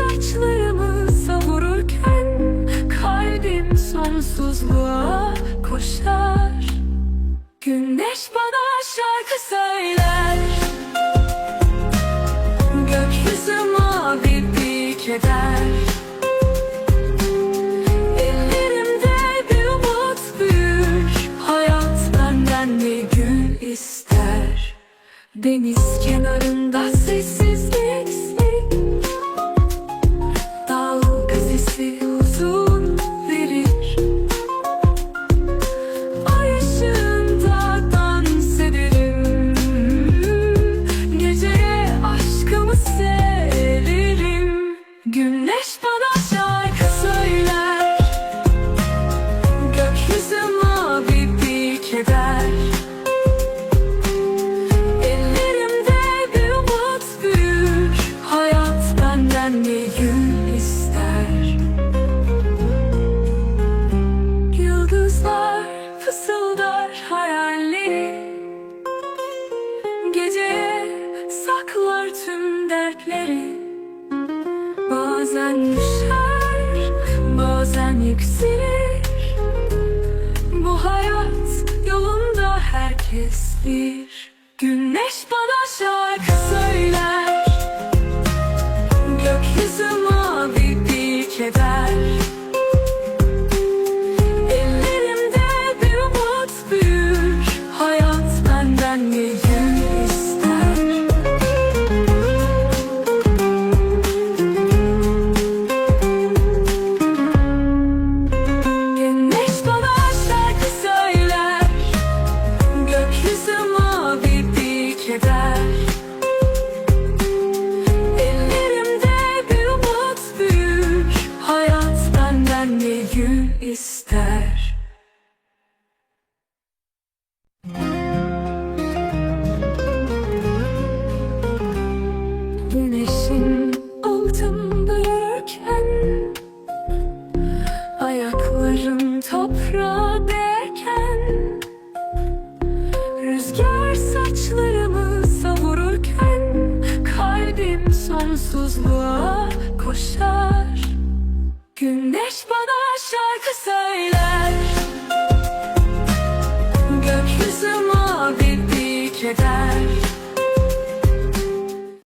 Saçlarımı savururken Kalbim sonsuzluğa koşar. Güneş bana şarkı söyler. Gökyüzü mavi bir keder Ellerimde bir umut büyür. Hayat benden bir gül ister. Deniz kenarında sessizlik Güneş bana şarkı söyler. Gökyüzü mavi bir keder. Ellerimde bir büyür Hayat benden bir gün ister. Yıldızlar fısıldar hayalleri. Geceye saklar tüm dertleri Bazen düşer, bazen yükselir. Bu hayat yolunda herkes bir. Güneş bana şarkı söyler. Gökyüzü mavi bir keder gül ister. Güneşin altında yürürken Ayaklarım toprağa değerken Rüzgar saçlarımı savururken Kalbim sonsuzluğa koşar. Güneş bana şarkı söyler. Gökyüzü mavi bir keder